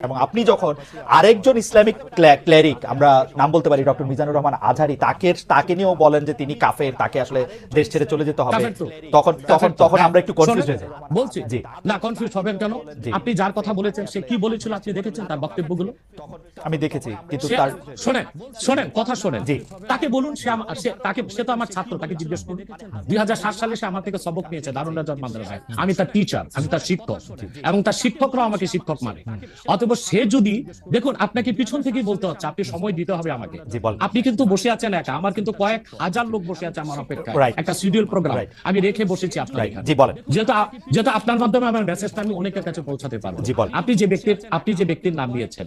এবং আপনি যখন আরেকজন ইসলামিক ক্লেরিক আমরা নাম বলতে পারি ডক্টর মিজানুর রহমান আজহারি তাকে তাকে নিয়েও বলেন যে তিনি কাফের তাকে আসলে দেশ ছেড়ে চলে যেতে হবে। তখন তখন তখন আমরা একটু কনফিউজ হয়ে যাই। বলছি জি। না কনফিউজ হবেন কেন? আপনি যার কথা বলেছেন সে কি বলেছিল আপনি দেখেছেন তার বক্তব্যগুলো? আমি দেখেছি কিন্তু তার শোনেন শোনেন কথা শোনেন। জি। তাকে বলুন সে আমা- সে তাকে সে তো আমার ছাত্র তাকে জিজ্ঞেস করুন। দুই হাজার সাত সালে সে আমার থেকে সবক নিয়েছে দারুণ রাজার মাদ্রাসায় আমি তার টিচার আমি তার শিক্ষক। এবং তার শিক্ষকরাও আমাকে শিক্ষক মানে। অতএব সে যদি দেখুন আপনাকে পিছন থেকেই বলতে হচ্ছে আপনি সময় দিতে হবে আমাকে। আপনি কিন্তু বসে আছেন একা আমার কিন্তু কয়েক হাজার লোক বসে আছে আমার Right. একটা শিডিউল প্রোগ্রাম আমি রেখে বসেছি আপনার। যেহেতু যেহেতু আপনার মাধ্যমে আমার মেসেজটা আমি অনেকের কাছে পৌঁছাতে পারব। আপনি যে ব্যক্তির আপনি যে ব্যক্তির নাম নিয়েছেন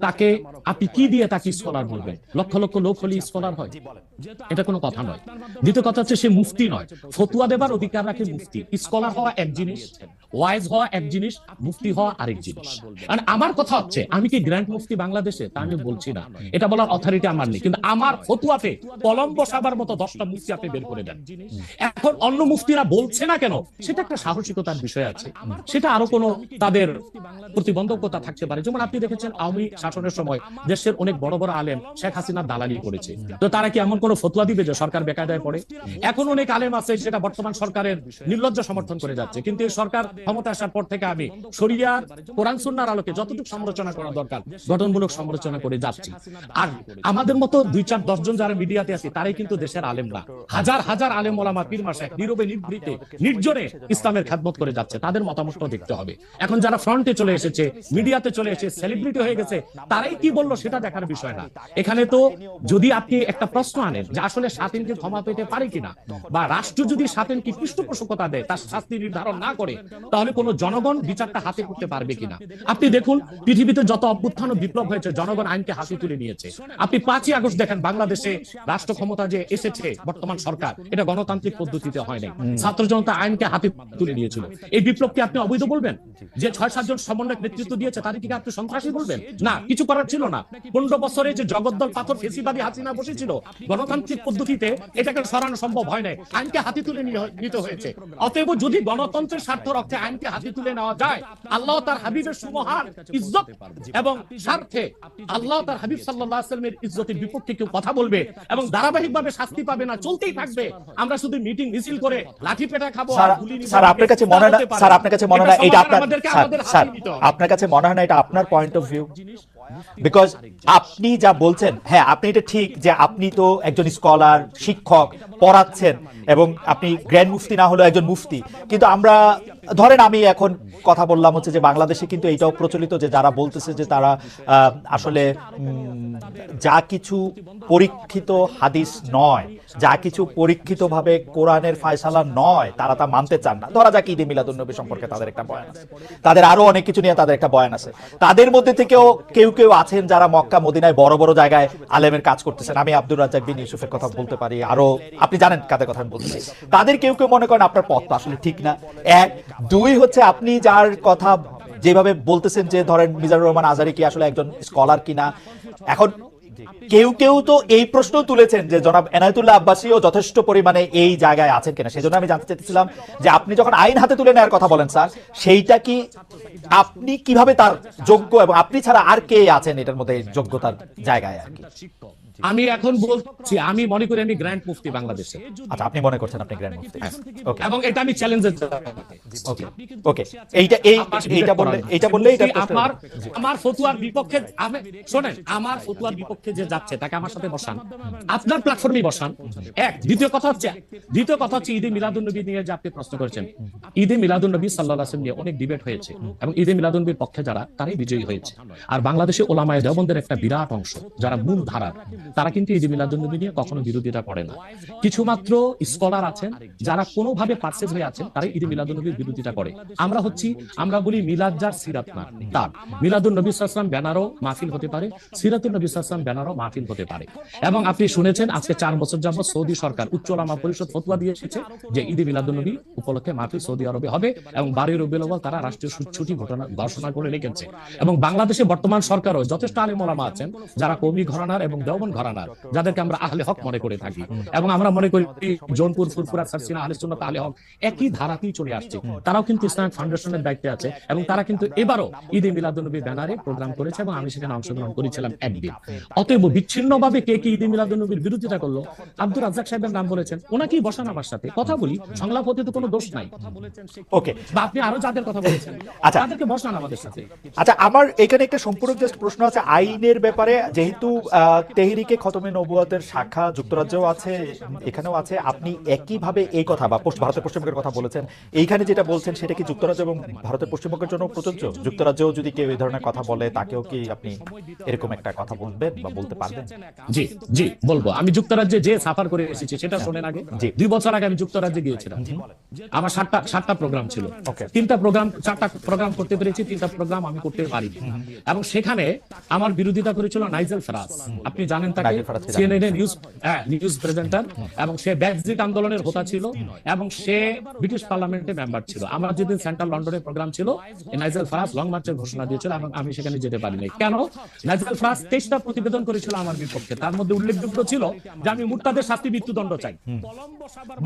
তাকে আপনি কি দিয়ে তাকে স্কলার বলবেন? লক্ষ লক্ষ লোক হলে স্কলার হয়। এটা কোনো কথা নয়। দ্বিতীয় কথা হচ্ছে সে মুফতি নয়। ফতুয়া দেবার অধিকার রাখে মুফতি। স্কলার হওয়া এক জিনিস ওয়াইজ হওয়া এক জিনিস মুফতি হওয়া আরেক জিনিস। আর আমার কথা হচ্ছে, আমি কি গ্র্যান্ড মুফতি বাংলাদেশে? তা আমি বলছি না। এটা বলার অথরিটি আমার নেই। কিন্তু আমার ফতুয়াতে কলম বসাবার মতো দশটা মুফতি আপনি বের করে দেন। এখন অন্য মুফতিরা বলছে না কেন? সেটা একটা সাহসিকতার বিষয় আছে। সেটা আরও কোনো তাদের প্রতিবন্ধকতা থাকতে পারে। যেমন আপনি দেখেছেন আওয়ামী শাসনের সময় দেশের অনেক বড় বড় আলেম শেখ হাসিনা দালালি করেছে। তো তারা কি এমন কোনো ফতুয়া দিবে যে সরকার বেকায়দায় পড়ে? এখন অনেক আলেম আছে সেটা বর্তমান সরকারের নির্লজ্জ সমর্থন করে যাচ্ছে। কিন্তু এই সরকার ক্ষমতা আসার পর থেকে আমি শরিয়ার কোরআন সুন্নার আলোকে যতটুকু সমালোচনা করা দরকার গঠনমূলক সমালোচনা করে যাচ্ছি। আর আমাদের মতো দুই চার দশজন যারা মিডিয়াতে আছে তারাই কিন্তু দেশের আলেম না হাজার হাজার আলেম ওলামা পীর মাসে নীরবে নিভৃতে নির্জনে ইসলামের খেদমত করে যাচ্ছে। তাদের মতামতটাও দেখতে হবে। এখন যারা ফ্রন্টে চলে এসেছে মিডিয়াতে চলে এসে সেলিব্রিটি হয়ে গেছে তারাই কি বলল সেটা দেখার বিষয় না। এখানে তো যদি আপনি একটা প্রশ্ন আনেন যে আসলে স্বাধীনকে ক্ষমা পেতে পারে কিনা বা রাষ্ট্র যদি স্বাধীনকে পৃষ্ঠপোষকতা দেয় তার শাস্তি নির্ধারণ না করে তাহলে কোনো জনগণ বিচারটা হাতে করতে পারবে কিনা? আপনি দেখুন পৃথিবীতে যত অভ্যুত্থান ও বিপ্লব হয়েছে জনগণ আইনকে হাতে তুলে নিয়েছে। আপনি পাঁচই আগস্ট দেখেন বাংলাদেশে রাষ্ট্র ক্ষমতা যে এসেছে বর্তমান সরকার এটা গণতান্ত্রিক পদ্ধতিতে হয় নাই। ছাত্র জনতা আইনকে হাতে তুলে নিয়েছিল। এই বিপ্লবকে আপনি অবৈধ বলবেন? যে ছয় সাতজন সমন্বয়ক নেতৃত্ব দিয়েছে তাদেরকে কি আপনি সন্ত্রাসী বলবেন? না কিছু করার ছিল না। পনেরো বছরে যে জগদ্দল পাথর ফেসিবাদী হাসিনা বসেছিল গণতান্ত্রিক পদ্ধতিতে এটাকে সরানো সম্ভব হয় নাই। আইনকে হাতে তুলে নিয়ে- নিতে হয়েছে। অতএব যদি গণতন্ত্রের স্বার্থ রক্ষে আইনকে হাতে তুলে নেওয়া যায় আল্লাহ তার হাবিবের সুমহান ইজ্জত এবং স্বার্থে আল্লাহ তার হাবিব সাল্লাহ আসলামের ইজ্জতের বিপক্ষে কেউ কথা বলবে এবং ধারাবাহিকভাবে শাস্তি পাবে না চলতেই থাকবে। আমরা শুধু মিটিং মিছিল করে লাঠি পেটা খাব স্যার আপনার কাছে মনে হয় না স্যার আপনার কাছে মনে না এটা আপনার স্যার। আপনার কাছে মনে হয় না এটা আপনার পয়েন্ট অফ ভিউ বিকজ আপনি যা বলছেন হ্যাঁ আপনি এটা ঠিক যে আপনি তো একজন স্কলার শিক্ষক পড়াচ্ছেন এবং আপনি গ্র্যান্ড মুফতি না হলেও একজন মুফতি কিন্তু আমরা ধরেন আমি এখন কথা বললাম হচ্ছে যে বাংলাদেশে কিন্তু এইটাও প্রচলিত যে যারা বলতেছে যে তারা আসলে যা কিছু পরীক্ষিত হাদিস নয়, যা কিছু পরীক্ষিতভাবে কোরআনের ফায়সালা নয়, তারা তা মানতে চান না। ধরা যাক ঈদে মিলাদুন্নবী সম্পর্কে তাদের একটা বয়ান আছে। তাদের আরও অনেক কিছু নিয়ে তাদের একটা বয়ান আছে। তাদের মধ্যে থেকেও কেউ কেউ আছেন যারা মক্কা, মদিনায় বড় বড় জায়গায় আলেমের কাজ করতেছেন। আমি আব্দুর রাজ্জাক বিন ইউসুফের কথা বলতে পারি। আরও, আপনি জানেন কাদের কথা আমি বলতে চাই। তাদের কেউ কেউ মনে করেন আপনার পথ তো আসলে ঠিক না। এক দুই হচ্ছে আপনি যার কথা যেভাবে বলতেছেন যে ধরেন মিজানুর রহমান আজারি কি আসলে একজন স্কলার কিনা। এখন কেউ কেউ তো এই প্রশ্ন তুলেছেন যে জনাব এনায়তুল্লাহ আব্বাসীও যথেষ্ট পরিমাণে এই জায়গায় আছেন কিনা। সেজন্য আমি জানতে চাইছিলাম যে আপনি যখন আইন হাতে তুলে নেওয়ার কথা বলেন স্যার, সেইটা কি আপনি কীভাবে তার যোগ্য এবং আপনি ছাড়া আর কে আছেন এটার মধ্যে যোগ্যতার জায়গায় আর কি? আমি এখন বলছি আমি মনে করি আমি গ্র্যান্ড মুফতি বাংলাদেশে আচ্ছা আপনি মনে করছেন আপনি গ্র্যান্ড মুফতি ওকে এবং এটা আমি চ্যালেঞ্জের ওকে ওকে এইটা এই এইটা বললে এইটা বললে এটা আমার আমার ফতুয়ার বিপক্ষে আমি শোনেন আমার ফতুয়ার বিপক্ষে যে যাচ্ছে তাকে আমার সাথে বসান। আপনার প্ল্যাটফর্মে বসান। এক। দ্বিতীয় কথা হচ্ছে দ্বিতীয় কথা হচ্ছে ঈদে মিলাদুন নবী নিয়ে যে আপনি প্রশ্ন করেছেন। ঈদে মিলাদুন নবী সাল্লাহ আসলাম নিয়ে অনেক ডিবেট হয়েছে। এবং ঈদে মিলাদুন নবীর পক্ষে যারা তারাই বিজয়ী হয়েছে। আর বাংলাদেশে ওলামায় দেওবন্দের একটা বিরাট অংশ যারা মূল ধারার। তারা কিন্তু ঈদে মিলাদুন নবী নিয়ে কখনো বিরোধিতা করে না। কিছু মাত্র স্কলার আছেন, যারা কোনোভাবে পার্সেস হয়ে আছেন তারা ঈদে মিলাদুন নবীর বিরোধিতা করে। আমরা হচ্ছি, আমরা বলি মিলাদ যার সিরাত না, তার। মিলাদুন নবী সাল্লাম ব্যানারও মাহফিল হতে পারে সিরাতুল নবী সাল্লাম ব্যানারও মাহফিল হতে পারে। এবং আপনি শুনেছেন, আজকে চার বছর যাবত সৌদি সরকার, উচ্চ ওলামা পরিষদ ফতোয়া দিয়ে এসেছে যে ঈদে মিলাদুন নবী উপলক্ষে মাহফিল সৌদি আরবে হবে এবং বারোই রবিউল তারা রাষ্ট্রীয় ছুট- ছুটি ঘটনা ঘোষণা করে রেখেছে। এবং বাংলাদেশে বর্তমান সরকারও যথেষ্ট আলিম ওলামা আছেন, যারা কৌমি ঘরানার এবং দেওবন ঘরানার যাদেরকে আমরা আহলে হক মনে করে থাকি। এবং আমরা মনে করি জোনপুর ফুরফুরা সারসিনা আহলে সুন্নাত আহলে হক একই ধারাতেই চলে আসছে। তারাও কিন্তু ইসলামিক ফাউন্ডেশনের দায়িত্বে আছে। এবং তারা কিন্তু এবারও ঈদে মিলাদুন্নবী ব্যানারে প্রোগ্রাম করেছে এবং আমি সেখানে অংশগ্রহণ করেছিলাম একদিন। অতএব বিচ্ছিন্নভাবে কে কি ঈদে মিলাদুন্নবীর বিরোধিতা করল? আব্দুর রাজ্জাক সাহেবের নাম বলেছেন। ওনাকেই বসান আমার সাথে কথা বলি সংলাপ হতে তো কোনো দোষ নাই। ওকে। বা আপনি আরও যাদের কথা বলেছেন আচ্ছা। তাদেরকে বসান আমাদের সাথে। আচ্ছা আমার এখানে একটা সম্পূর্ণ জাস্ট প্রশ্ন আছে আইনের ব্যাপারে যেহেতু আহ, তেহরিকে খতমে নবুয়াতের শাখা যুক্তরাজ্যেও আছে এখানেও আছে। আপনি একইভাবে এই কথা বা ভারতের পশ্চিমবঙ্গের কথা বলেছেন। এইখানে যেটা বলছেন সেটা কি যুক্তরাজ্য এবং ভারতের পশ্চিমবঙ্গের জন্য প্রযোজ্য? যুক্তরাজ্যেও যদি কেউ এই ধরনের কথা বলে তাকেও কি আপনি এরকম একটা কথা বলবেন বা বলতে পারবেন? জি জি বলব। আমি যুক্তরাজ্যে যে সাফার করে এসেছি সেটা শোনেন আগে। জি। দুই বছর আগে আমি যুক্তরাজ্যে গিয়েছিলাম। আমার সাতটা সাতটা প্রোগ্রাম ছিল. তিনটা প্রোগ্রাম চারটা প্রোগ্রাম করতে পেরেছি তিনটা প্রোগ্রাম আমি করতে পারিনি। এবং সেখানে আমার বিরোধিতা করেছিল নাইজেল ফরাজ আপনি জানেন তাকে সিএনএন নিউজ হ্যাঁ নিউজ প্রেজেন্টার এবং সে ব্যাকজিট আন্দোলনের হোতা ছিল এবং সে ব্রিটিশ পার্লামেন্টে মেম্বার ছিল। আমার যেদিন সেন্ট্রাল লন্ডনের প্রোগ্রাম ছিল নাইজেল ফরাজ লং মার্চের ঘোষণা দিয়েছিল এবং আমি সেখানে যেতে পারিনি। কেন? নাইজেল ফরাজ তেইশটা প্রতিবেদন করেছিল আমার বিপক্ষে। তার মধ্যে উল্লেখযোগ্য ছিল যে আমি মুরতাদের শাস্তি মৃত্যুদণ্ড চাই।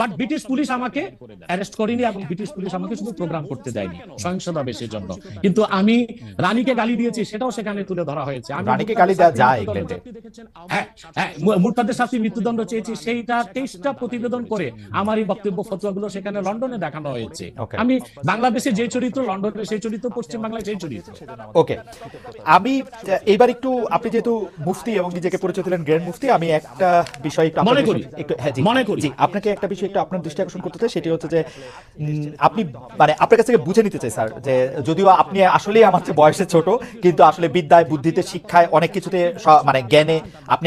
বাট ব্রিটিশ পুলিশ আমাকে অ্যারেস্ট করেনি এবং ব্রিটিশ পুলিশ আমাকে শুধু প্রোগ্রাম করতে দেয়নি সহিংসতা বেশের জন্য। কিন্তু আমি রানীকে গালি দিয়েছি সেটাও সেখানে তুলে ধরা হয়েছে। রানীকে গালি দেওয়া যায় ইংল্যান্ডে। মুরতাদের শাস্তি মৃত্যুদণ্ড চেয়েছি সেইটা তেইশটা প্রতিবেদন করে আমার এই বক্তব্য ফতোয়াগুলো সেখানে লন্ডনে দেখানো হয়েছে। আমি বাংলাদেশে যে চরিত্র লন্ডনে সেই চরিত্র পশ্চিম বাংলায় সেই চরিত্র। ওকে। আমি এবার একটু আপনি যেহেতু মুফতি এবং নিজেকে পরিচয় দিলেন গ্র্যান্ড মুফতি আমি একটা বিষয় একটু মনে করি। একটু হ্যাঁ জি। মনে করি। আপনাকে একটা বিষয় একটু আপনার দৃষ্টি আকর্ষণ করতে চাই সেটি হচ্ছে যে আপনি মানে আপনার কাছ থেকে বুঝে নিতে চাই স্যার যে যদিও আপনি আসলেই আমার চেয়ে বয়সে ছোট কিন্তু আসলে বিদ্যায় বুদ্ধিতে শিক্ষায় অনেক কিছুতে মানে জ্ঞানে আপনি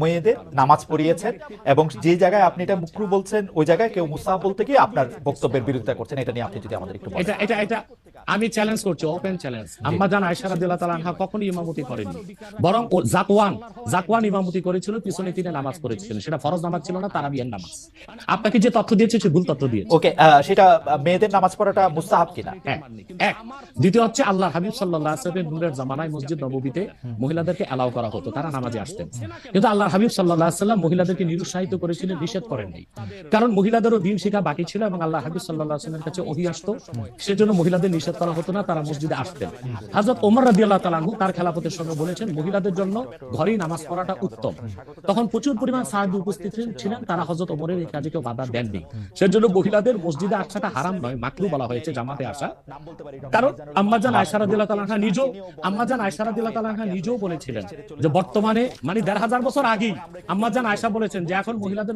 মেয়েদের নামাজ পড়িয়েছেন এবং যে জায়গায় আপনি এটা মুকরু বলছেন, ওই জায়গায় কেউ মুসাহ বলতে গিয়ে আপনার বক্তব্যের বিরোধিতা করছেন, এটা নিয়ে আপনি যদি আমাদের একটু এটা এটা আমি চ্যালেঞ্জ করছি ওপেন চ্যালেঞ্জ আম্মা জান আয়েশা রাদিয়াল্লাহু তাআলা আনহা কখনোই ইমামতি করেনি। বরং জাকওয়ান জাকওয়ান ইমামতি করেছিল পিছনে তিনি নামাজ পড়েছিলেন। সেটা ফরজ নামাজ ছিল না তারাবিয়ার নামাজ। আপনাকে যে তথ্য দিয়েছে সে ভুল তথ্য দিয়েছে। ওকে সেটা মেয়েদের নামাজ পড়াটা মুস্তাহাব কিনা? এক দ্বিতীয় হচ্ছে আল্লাহ হাবিব সাল্লাহ সাল্লামের নূরের জামানায় মসজিদ নববীতে মহিলাদেরকে অ্যালাউ করা হতো তারা নামাজে আসতেন। কিন্তু আল্লাহ হাবিব সাল্লাহ সাল্লাম মহিলাদেরকে নিরুৎসাহিত করেছিলেন নিষেধ করেননি কারণ মহিলাদেরও দিন শেখা বাকি ছিল এবং আল্লাহ হাবিব সাল্লাহ সাল্লামের কাছে ওহি আসতো। সেজন্য মহিলাদের নিষেধ করা হতো না, তারা মসজিদে আসতেন। হাজরত ওমর রাদি আল্লাহ তালানহু তার খেলাপথের সঙ্গে বলেছেন, মহিলাদের জন্য ঘরেই নামাজ পড়াটা উত্তম। তখন প্রচুর পরিমাণ সাহায্য উপস্থিত ছিলেন তারা হজরত ওমরের এই কাজে কেউ বাধা দেননি। সেজন্য মহিলাদের মসজিদে আসাটা হারাম নয় মাকরু বলা হয়েছে জামাতে আসা। কারণ আম্মাজান আয়সারা দিল্লা তালাহা নিজেও, আম্মাজান আয়সারা দিল্লা তালাহা নিজেও বলেছিলেন যে বর্তমানে মানে দেড় হাজার বছর আগেই আম্মাজান আয়সা বলেছেন যে এখন মহিলাদের